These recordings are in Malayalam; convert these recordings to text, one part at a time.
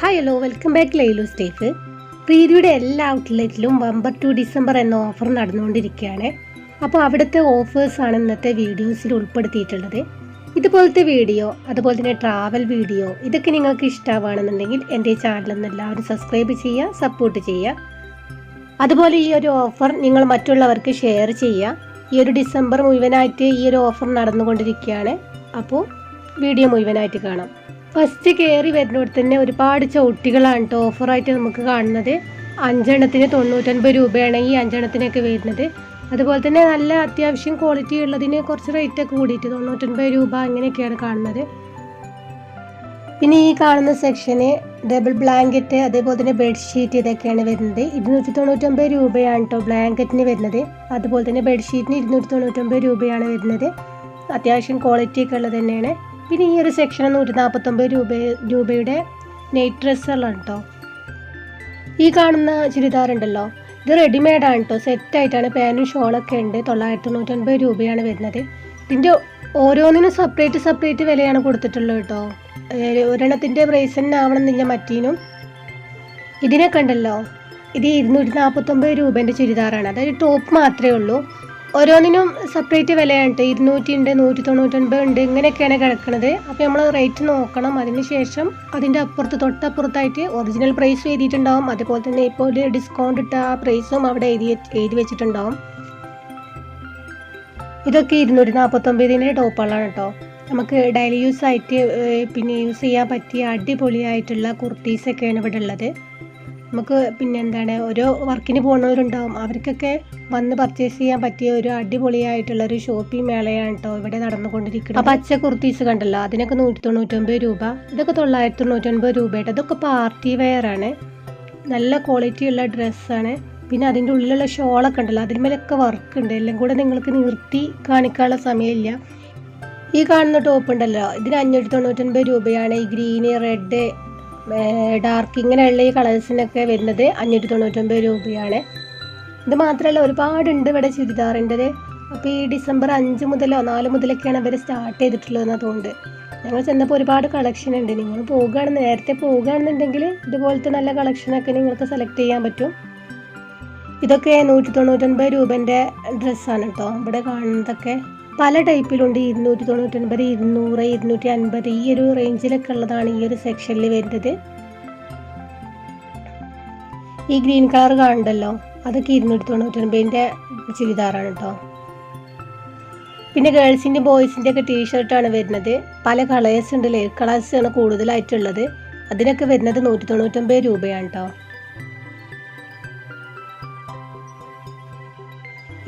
ഹായ് ഹലോ വെൽക്കം ബാക്ക് ലൈലു സ്റ്റേഫ് പ്രീതിയുടെ എല്ലാ ഔട്ട്ലെറ്റിലും ബമ്പർ ടു ഡിസംബർ എന്ന ഓഫർ നടന്നുകൊണ്ടിരിക്കുകയാണ്. അപ്പോൾ അവിടുത്തെ ഓഫേഴ്സാണ് ഇന്നത്തെ വീഡിയോസിൽ ഉൾപ്പെടുത്തിയിട്ടുള്ളത്. ഇതുപോലത്തെ വീഡിയോ അതുപോലെ തന്നെ ട്രാവൽ വീഡിയോ ഇതൊക്കെ നിങ്ങൾക്ക് ഇഷ്ടമാണെന്നുണ്ടെങ്കിൽ എന്റെ ചാനലൊന്ന് എല്ലാവരും സബ്സ്ക്രൈബ് ചെയ്യുക സപ്പോർട്ട് ചെയ്യുക. അതുപോലെ ഈ ഒരു ഓഫർ നിങ്ങൾ മറ്റുള്ളവർക്ക് ഷെയർ ചെയ്യുക. ഈ ഒരു ഡിസംബർ മുഴുവനായിട്ട് ഈ ഒരു ഓഫർ നടന്നുകൊണ്ടിരിക്കുകയാണ്. അപ്പോൾ വീഡിയോ മുഴുവനായിട്ട് കാണാം. ഫസ്റ്റ് കയറി വരുന്നിടത്ത് തന്നെ ഒരുപാട് ചവിട്ടികളാണ് കേട്ടോ ഓഫറായിട്ട് നമുക്ക് കാണുന്നത്. അഞ്ചെണ്ണത്തിന് തൊണ്ണൂറ്റൻപത് രൂപയാണ് ഈ അഞ്ചെണ്ണത്തിനൊക്കെ വരുന്നത്. അതുപോലെ തന്നെ നല്ല അത്യാവശ്യം ക്വാളിറ്റി ഉള്ളതിന് കുറച്ച് റേറ്റ് ഒക്കെ കൂടിയിട്ട് തൊണ്ണൂറ്റൻപത് രൂപ അങ്ങനെയൊക്കെയാണ് കാണുന്നത്. പിന്നെ ഈ കാണുന്ന സെക്ഷന് ഡബിൾ ബ്ലാങ്കറ്റ് അതേപോലെ തന്നെ ബെഡ്ഷീറ്റ് ഇതൊക്കെയാണ് വരുന്നത്. ഇരുന്നൂറ്റി തൊണ്ണൂറ്റൊമ്പത് രൂപയാണ് കേട്ടോ ബ്ലാങ്കറ്റിന് വരുന്നത്. അതുപോലെ തന്നെ ബെഡ്ഷീറ്റിന് ഇരുന്നൂറ്റി തൊണ്ണൂറ്റൊമ്പത് രൂപയാണ് വരുന്നത്. അത്യാവശ്യം ക്വാളിറ്റി ഒക്കെ ഉള്ളത് തന്നെയാണ്. പിന്നെ ഈ ഒരു സെക്ഷൻ നൂറ്റി നാൽപ്പത്തൊമ്പത് രൂപ രൂപയുടെ നെയ്റ്റ് ഡ്രസ്സുകളാണ് കേട്ടോ ഈ കാണുന്ന ചുരിദാർ ഉണ്ടല്ലോ ഇത് റെഡിമെയ്ഡ് ആണ് കേട്ടോ സെറ്റായിട്ടാണ് പാനും ഷോളൊക്കെ ഉണ്ട്. തൊള്ളായിരത്തി തൊണ്ണൂറ്റൊൻപത് രൂപയാണ് വരുന്നത്. ഇതിന്റെ ഓരോന്നിനും സെപ്പറേറ്റ് സെപ്പറേറ്റ് വിലയാണ് കൊടുത്തിട്ടുള്ളത് കേട്ടോ ഒരെണ്ണത്തിന്റെ പ്രൈസ് തന്നെ ആവണമെന്നില്ല മറ്റീനും ഇതിനൊക്കെ ഉണ്ടല്ലോ. ഇത് ഇരുന്നൂറ്റി നാൽപ്പത്തൊമ്പത് രൂപേന്റെ ചുരിദാറാണ്. അതായത് ടോപ്പ് മാത്രമേ ഉള്ളൂ. ഓരോന്നിനും സെപ്പറേറ്റ് വിലയാണ് ഇരുന്നൂറ്റി ഉണ്ട് നൂറ്റി തൊണ്ണൂറ്റൊൻപത് ഉണ്ട്. ഇങ്ങനെയൊക്കെയാണ് കിടക്കുന്നത് അപ്പോൾ നമ്മൾ റേറ്റ് നോക്കണം. അതിന് ശേഷം അതിന്റെ അപ്പുറത്ത് തൊട്ടപ്പുറത്തായിട്ട് ഒറിജിനൽ പ്രൈസ് എഴുതിയിട്ടുണ്ടാവും. അതുപോലെ തന്നെ ഇപ്പോൾ ഒരു ഡിസ്കൗണ്ട് ഇട്ട ആ പ്രൈസും അവിടെ എഴുതി എഴുതി വെച്ചിട്ടുണ്ടാവും. ഇതൊക്കെ ഇരുന്നൂറ്റി നാൽപ്പത്തൊമ്പതിന്റെ ടോപ്പുകളാണ് കേട്ടോ നമുക്ക് ഡെയിലി യൂസ് ആയിട്ട് പിന്നെ യൂസ് ചെയ്യാൻ പറ്റിയ അടിപൊളിയായിട്ടുള്ള കുർത്തീസൊക്കെയാണ് ഇവിടെ ഉള്ളത്. നമുക്ക് പിന്നെ എന്താണ് ഓരോ വർക്കിന് പോകുന്നവരുണ്ടാവും അവർക്കൊക്കെ വന്ന് പർച്ചേസ് ചെയ്യാൻ പറ്റിയ ഒരു അടിപൊളിയായിട്ടുള്ള ഒരു ഷോപ്പിംഗ് മേളയാണ് കേട്ടോ ഇവിടെ നടന്നുകൊണ്ടിരിക്കുന്നത്. ആ പച്ച കുർത്തീസ് കണ്ടല്ലോ അതിനൊക്കെ നൂറ്റി തൊണ്ണൂറ്റൊമ്പത് രൂപ ഇതൊക്കെ തൊള്ളായിരത്തി തൊണ്ണൂറ്റൊൻപത് രൂപയുടെ അതൊക്കെ പാർട്ടി വെയർ ആണ്. നല്ല ക്വാളിറ്റി ഉള്ള ഡ്രസ്സാണ് പിന്നെ അതിന്റെ ഉള്ളിലുള്ള ഷോളൊക്കെ ഉണ്ടല്ലോ അതിന്മേലൊക്കെ വർക്ക് ഉണ്ട്. എല്ലാം കൂടെ നിങ്ങൾക്ക് നിർത്തി കാണിക്കാനുള്ള സമയമില്ല. ഈ കാണുന്ന ടോപ്പ് ഉണ്ടല്ലോ ഇതിന് അഞ്ഞൂറ്റി തൊണ്ണൂറ്റൊൻപത് രൂപയാണ്. ഈ ഗ്രീന് റെഡ് ഡാർക്ക് ഇങ്ങനെയുള്ള ഈ കളേഴ്സിനൊക്കെ വരുന്നത് അഞ്ഞൂറ്റി തൊണ്ണൂറ്റൊമ്പത് രൂപയാണ്. ഇത് മാത്രമല്ല ഒരുപാടുണ്ട് ഇവിടെ ചുരിദാറിന്റെത്. അപ്പോൾ ഈ ഡിസംബർ അഞ്ച് മുതലോ നാല് മുതലൊക്കെയാണ് ഇവർ സ്റ്റാർട്ട് ചെയ്തിട്ടുള്ളതെന്ന് തോന്നുന്നുണ്ട് ഞങ്ങൾ ചെന്നപ്പോൾ ഒരുപാട് കളക്ഷൻ ഉണ്ട്. നിങ്ങൾ പോകുകയാണ് നേരത്തെ പോകുകയാണെന്നുണ്ടെങ്കിൽ ഇതുപോലത്തെ നല്ല കളക്ഷനൊക്കെ നിങ്ങൾക്ക് സെലക്ട് ചെയ്യാൻ പറ്റും. ഇതൊക്കെ നൂറ്റി തൊണ്ണൂറ്റൊൻപത് രൂപന്റെ ഡ്രസ്സാണ് കേട്ടോ ഇവിടെ കാണുന്നതൊക്കെ പല ടൈപ്പിലുണ്ട്. ഇരുന്നൂറ്റി തൊണ്ണൂറ്റൊൻപത് ഇരുന്നൂറ് ഇരുന്നൂറ്റി അൻപത് ഈ ഒരു റേഞ്ചിലൊക്കെ ഉള്ളതാണ് ഈ ഒരു സെക്ഷനിൽ വരുന്നത്. ഈ ഗ്രീൻ കളർ കാണണ്ടല്ലോ അതൊക്കെ ഇരുന്നൂറ്റി തൊണ്ണൂറ്റൊൻപതിന്റെ ചുരിദാറാണ് കേട്ടോ പിന്നെ ഗേൾസിന്റെ ബോയ്സിന്റെ ഒക്കെ ടീഷർട്ടാണ് വരുന്നത്. പല കളേഴ്സ് ഉണ്ട്. ലൈറ്റ് കളേഴ്സ് ആണ് കൂടുതലായിട്ടുള്ളത്. അതിനൊക്കെ വരുന്നത് നൂറ്റി തൊണ്ണൂറ്റൊമ്പത് രൂപയാണ് കേട്ടോ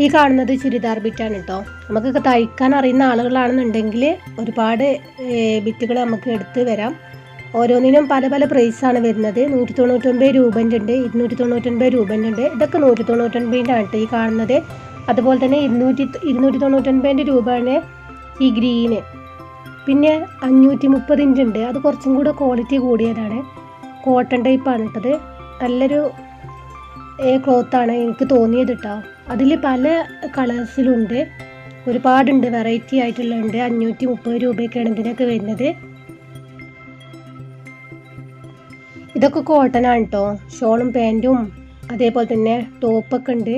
ഈ കാണുന്നത് ചുരിദാർ ബിറ്റാണ് കേട്ടോ നമുക്കൊക്കെ തയ്ക്കാൻ അറിയുന്ന ആളുകളാണെന്നുണ്ടെങ്കിൽ ഒരുപാട് ബിറ്റുകൾ നമുക്ക് എടുത്ത് വരാം. ഓരോന്നിനും പല പല പ്രൈസാണ് വരുന്നത്. നൂറ്റി തൊണ്ണൂറ്റൊൻപത് രൂപന്റെ ഉണ്ട് ഇരുന്നൂറ്റി തൊണ്ണൂറ്റൊൻപത് രൂപന്റെ ഉണ്ട് ഇതൊക്കെ നൂറ്റി തൊണ്ണൂറ്റൊൻപതിന്റെ ആണ് ഈ കാണുന്നത്. അതുപോലെ തന്നെ ഇരുന്നൂറ്റി ഇരുന്നൂറ്റി തൊണ്ണൂറ്റൊൻപതിന്റെ രൂപയാണ് ഈ ഗ്രീന്. പിന്നെ അഞ്ഞൂറ്റി മുപ്പതിന്റെ ഉണ്ട് അത് കുറച്ചും കൂടെ ക്വാളിറ്റി കൂടിയതാണ്. കോട്ടൺ ടൈപ്പാണ് ഇട്ടത്. നല്ലൊരു ക്ലോത്താണ് എനിക്ക് തോന്നിയത് കേട്ടോ അതിൽ പല കളേഴ്സിലുണ്ട്. ഒരുപാടുണ്ട്. വെറൈറ്റി ആയിട്ടുള്ളുണ്ട് അഞ്ഞൂറ്റി മുപ്പത് രൂപയൊക്കെയാണ് ഇതിനൊക്കെ വരുന്നത്. ഇതൊക്കെ കോട്ടൺ ആണ് കേട്ടോ ഷോളും പാന്റും അതേപോലെ തന്നെ ടോപ്പൊക്കെ ഉണ്ട്.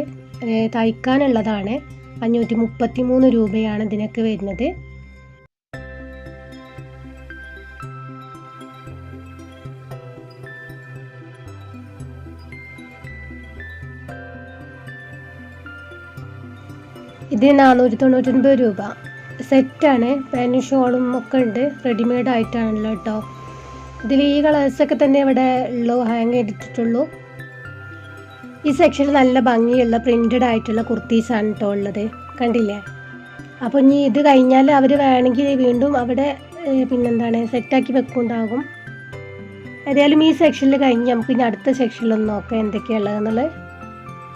തയ്ക്കാനുള്ളതാണ്. അഞ്ഞൂറ്റി മുപ്പത്തി മൂന്ന് രൂപയാണ് ഇതിനൊക്കെ വരുന്നത്. ഇത് നാനൂറ്റി തൊണ്ണൂറ്റൊൻപത് രൂപ. സെറ്റാണ് പാന്റും ഷോളും ഒക്കെ ഉണ്ട്. റെഡിമെയ്ഡ് ആയിട്ടാണല്ലോ കേട്ടോ ഇതിൽ ഈ കളേഴ്സൊക്കെ തന്നെ ഇവിടെ ഉള്ളൂ ഹാങ് ചെയ്തിട്ടുള്ളൂ ഈ സെക്ഷനിൽ നല്ല ഭംഗിയുള്ള പ്രിന്റഡ് ആയിട്ടുള്ള കുർത്തീസാണ് കേട്ടോ ഉള്ളത്. കണ്ടില്ലേ? അപ്പോൾ ഇനി ഇത് കഴിഞ്ഞാൽ അവർ വേണമെങ്കിൽ വീണ്ടും അവിടെ പിന്നെന്താണ് സെറ്റാക്കി വെക്കുന്നുണ്ടാകും. ഏതായാലും ഈ സെക്ഷനിൽ കഴിഞ്ഞ് നമുക്ക് ഇനി അടുത്ത സെക്ഷനിലൊന്ന് നോക്കാം എന്തൊക്കെയുള്ളതെന്നുള്ളത്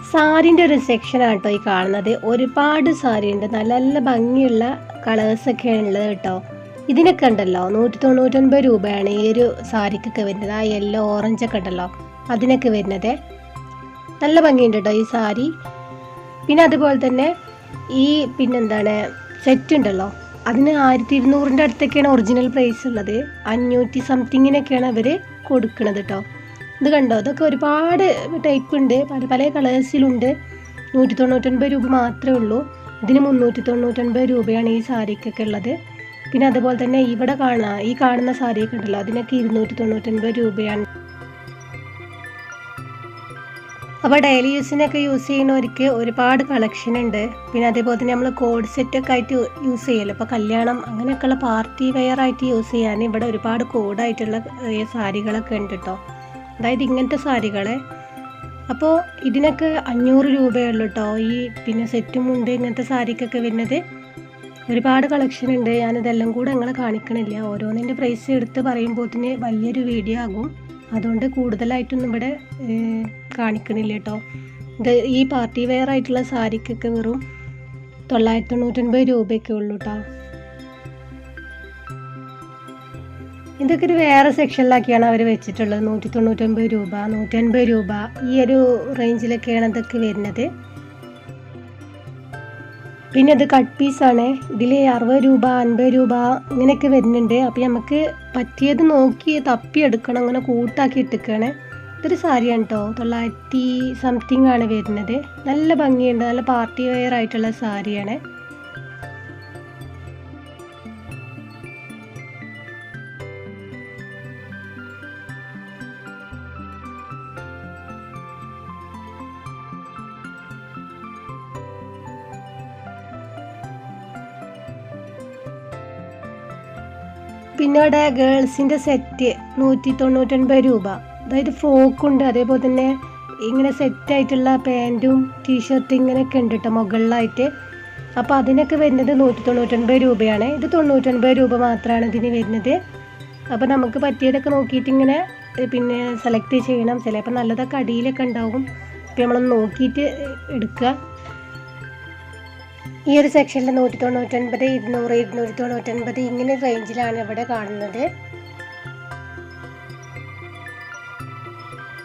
സാരിന്റെ ഒരു സെക്ഷനാണ് കേട്ടോ ഈ കാണുന്നത്. ഒരുപാട് സാരി ഉണ്ട് നല്ല നല്ല ഭംഗിയുള്ള കളേഴ്സൊക്കെയാണ് ഉള്ളത് കേട്ടോ. ഇതിനൊക്കെ ഉണ്ടല്ലോ നൂറ്റി തൊണ്ണൂറ്റൊൻപത് രൂപയാണ് ഈ ഒരു സാരിക്കൊക്കെ വരുന്നത്. ആ യെല്ലോ ഓറഞ്ച് ഒക്കെ ഉണ്ടല്ലോ അതിനൊക്കെ വരുന്നത്. നല്ല ഭംഗിയുണ്ട് കേട്ടോ ഈ സാരി. പിന്നെ അതുപോലെ തന്നെ ഈ പിന്നെന്താണ് സെറ്റ് ഉണ്ടല്ലോ. അതിന് ആയിരത്തി ഇരുന്നൂറിന്റെ അടുത്തൊക്കെയാണ് ഒറിജിനൽ പ്രൈസ് ഉള്ളത്. അഞ്ഞൂറ്റി സംതിങ്ങിനൊക്കെയാണ് അവർ കൊടുക്കുന്നത് കേട്ടോ. ഇത് കണ്ടോ? ഇതൊക്കെ ഒരുപാട് ടൈപ്പ് ഉണ്ട് പല പല കളേഴ്സിലുണ്ട്. നൂറ്റി തൊണ്ണൂറ്റൊൻപത് രൂപ മാത്രമേ ഉള്ളൂ. ഇതിന് മുന്നൂറ്റി തൊണ്ണൂറ്റൊൻപത് രൂപയാണ് ഈ സാരിക്കൊക്കെ ഉള്ളത്. പിന്നെ അതുപോലെ തന്നെ ഇവിടെ കാണുക ഈ കാണുന്ന സാരിയൊക്കെ ഉണ്ടല്ലോ അതിനൊക്കെ ഇരുന്നൂറ്റി തൊണ്ണൂറ്റൊൻപത് രൂപയാണ്. അപ്പോൾ ഡെയിലി യൂസിനൊക്കെ യൂസ് ചെയ്യുന്നവർക്ക് ഒരുപാട് കളക്ഷൻ ഉണ്ട്. പിന്നെ അതേപോലെ തന്നെ നമ്മൾ കോഡ് സെറ്റൊക്കെ ആയിട്ട് യൂസ് ചെയ്യല്ലോ. ഇപ്പോൾ കല്യാണം അങ്ങനെയൊക്കെയുള്ള പാർട്ടി വെയർ ആയിട്ട് യൂസ് ചെയ്യാൻ ഇവിടെ ഒരുപാട് കോഡായിട്ടുള്ള സാരികളൊക്കെ ഉണ്ട് കേട്ടോ. അതായത് ഇങ്ങനത്തെ സാരികളെ. അപ്പോൾ ഇതിനൊക്കെ അഞ്ഞൂറ് രൂപയുള്ളൂ കേട്ടോ ഈ പിന്നെ സെറ്റും ഉണ്ട് ഇങ്ങനത്തെ സാരിക്കൊക്കെ വരുന്നത്. ഒരുപാട് കളക്ഷൻ ഉണ്ട്. ഞാനിതെല്ലാം കൂടെ നിങ്ങളെ കാണിക്കണില്ല. ഓരോന്നിന്റെ പ്രൈസ് എടുത്ത് പറയുമ്പോഴത്തിന് വലിയൊരു വീഡിയോ ആകും. അതുകൊണ്ട് കൂടുതലായിട്ടൊന്നും ഇവിടെ കാണിക്കണില്ല കേട്ടോ ഇത് ഈ പാർട്ടി വെയർ ആയിട്ടുള്ള സാരിക്കൊക്കെ വെറും തൊള്ളായിരത്തി തൊണ്ണൂറ്റൊൻപത് രൂപയൊക്കെ ഉള്ളൂ കേട്ടോ ഇതൊക്കെ ഒരു വേറെ സെക്ഷനിലാക്കിയാണ് അവർ വെച്ചിട്ടുള്ളത്. നൂറ്റി തൊണ്ണൂറ്റൊൻപത് രൂപ നൂറ്റൻപത് രൂപ ഈ ഒരു റേഞ്ചിലൊക്കെയാണ് ഇതൊക്കെ വരുന്നത്. പിന്നെ ഇത് കട്ട് പീസാണ് ഇതിൽ അറുപത് രൂപ അൻപത് രൂപ ഇങ്ങനെയൊക്കെ വരുന്നുണ്ട്. അപ്പോൾ നമുക്ക് പറ്റിയത് നോക്കി തപ്പി എടുക്കണം. അങ്ങനെ കൂട്ടാക്കി ഇട്ടിക്കാണ്. ഇതൊരു സാരിയാണ് കേട്ടോ തൊള്ളായിരത്തി സംതിങ് ആണ് വരുന്നത്. നല്ല ഭംഗിയുണ്ട്. നല്ല പാർട്ടി വെയർ ആയിട്ടുള്ള സാരിയാണ്. പിന്നെ അവിടെ ഗേൾസിന്റെ സെറ്റ് നൂറ്റി തൊണ്ണൂറ്റൊൻപത് രൂപ. അതായത് ഫ്രോക്കുണ്ട് അതേപോലെ തന്നെ ഇങ്ങനെ സെറ്റായിട്ടുള്ള പാന്റും ടീഷർട്ടും ഇങ്ങനെയൊക്കെ ഉണ്ട് കേട്ടോ മുകളിലായിട്ട്. അപ്പോൾ അതിനൊക്കെ വരുന്നത് നൂറ്റി തൊണ്ണൂറ്റൊൻപത് രൂപയാണ്. ഇത് തൊണ്ണൂറ്റൊൻപത് രൂപ മാത്രമാണ് ഇതിന് വരുന്നത്. അപ്പോൾ നമുക്ക് പറ്റിയതൊക്കെ നോക്കിയിട്ട് ഇങ്ങനെ പിന്നെ സെലക്ട് ചെയ്യണം. ചിലപ്പോൾ നല്ലതൊക്കെ അടിയിലൊക്കെ ഉണ്ടാവും. അപ്പോൾ നമ്മളൊന്ന് നോക്കിയിട്ട് എടുക്കുക. ഈ ഒരു സെക്ഷനിൽ നൂറ്റി തൊണ്ണൂറ്റൊൻപത് ഇരുന്നൂറ് ഇരുന്നൂറ്റി തൊണ്ണൂറ്റൊൻപത് ഇങ്ങനെ റേഞ്ചിലാണ് ഇവിടെ കാണുന്നത്.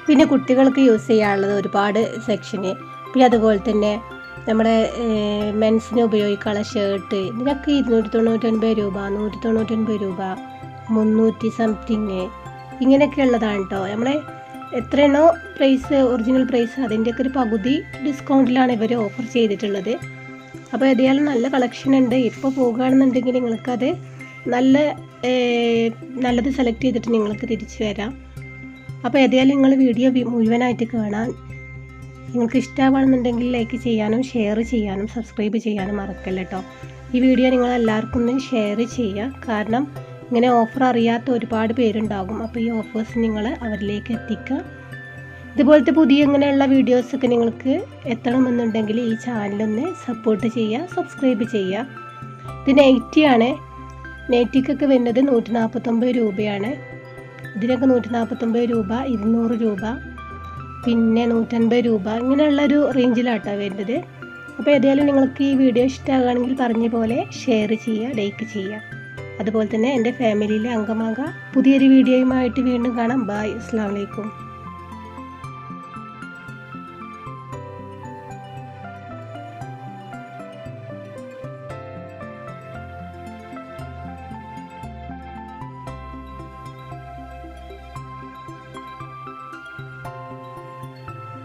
പിന്നെ കുട്ടികൾക്ക് യൂസ് ചെയ്യാനുള്ളത് ഒരുപാട് സെക്ഷന് പിന്നെ അതുപോലെ തന്നെ നമ്മുടെ മെൻസിന് ഉപയോഗിക്കാനുള്ള ഷർട്ട് ഇതിനൊക്കെ ഇരുന്നൂറ്റി തൊണ്ണൂറ്റൊൻപത് രൂപ നൂറ്റി തൊണ്ണൂറ്റൊൻപത് രൂപ മുന്നൂറ്റി സംതിങ് ഇങ്ങനെയൊക്കെ ഉള്ളതാണ് കേട്ടോ നമ്മളെ എത്രയാണോ പ്രൈസ് ഒറിജിനൽ പ്രൈസ് അതിന്റെയൊക്കെ ഒരു പകുതി ഡിസ്കൗണ്ടിലാണ് ഇവർ ഓഫർ ചെയ്തിട്ടുള്ളത്. അപ്പോൾ ഏതായാലും നല്ല കളക്ഷൻ ഉണ്ട്. ഇപ്പോൾ പോകുകയാണെന്നുണ്ടെങ്കിൽ നിങ്ങൾക്കത് നല്ല നല്ലത് സെലക്ട് ചെയ്തിട്ട് നിങ്ങൾക്ക് തിരിച്ചു വരാം. അപ്പോൾ ഏതായാലും നിങ്ങൾ വീഡിയോ മുഴുവനായിട്ട് കാണാൻ നിങ്ങൾക്ക് ഇഷ്ടമാണെന്നുണ്ടെങ്കിൽ ലൈക്ക് ചെയ്യാനും ഷെയർ ചെയ്യാനും സബ്സ്ക്രൈബ് ചെയ്യാനും മറക്കല്ല കേട്ടോ ഈ വീഡിയോ നിങ്ങൾ എല്ലാവർക്കും ഒന്ന് ഷെയർ ചെയ്യുക കാരണം ഇങ്ങനെ ഓഫർ അറിയാത്ത ഒരുപാട് പേരുണ്ടാകും. അപ്പോൾ ഈ ഓഫേഴ്സ് നിങ്ങൾ അവരിലേക്ക് എത്തിക്കുക. ഇതുപോലത്തെ പുതിയ ഇങ്ങനെയുള്ള വീഡിയോസൊക്കെ നിങ്ങൾക്ക് എത്തണമെന്നുണ്ടെങ്കിൽ ഈ ചാനലൊന്ന് സപ്പോർട്ട് ചെയ്യുക സബ്സ്ക്രൈബ് ചെയ്യുക. ഇത് നൈറ്റിയാണ് നൈറ്റിക്കൊക്കെ വരുന്നത് നൂറ്റി നാൽപ്പത്തൊമ്പത് രൂപയാണ്. ഇതിനൊക്കെ നൂറ്റി നാൽപ്പത്തൊമ്പത് രൂപ ഇരുന്നൂറ് രൂപ പിന്നെ നൂറ്റൻപത് രൂപ ഇങ്ങനെയുള്ളൊരു റേഞ്ചിലാട്ടോ വരുന്നത്. അപ്പോൾ ഏതായാലും നിങ്ങൾക്ക് ഈ വീഡിയോ ഇഷ്ടമാകുകയാണെങ്കിൽ പറഞ്ഞ പോലെ ഷെയർ ചെയ്യുക ലൈക്ക് ചെയ്യുക. അതുപോലെ തന്നെ എന്റെ ഫാമിലിയിലെ അംഗമാകാം. പുതിയൊരു വീഡിയോയുമായിട്ട് വീണ്ടും കാണാം. ബായ് അസ്സാം വലൈക്കും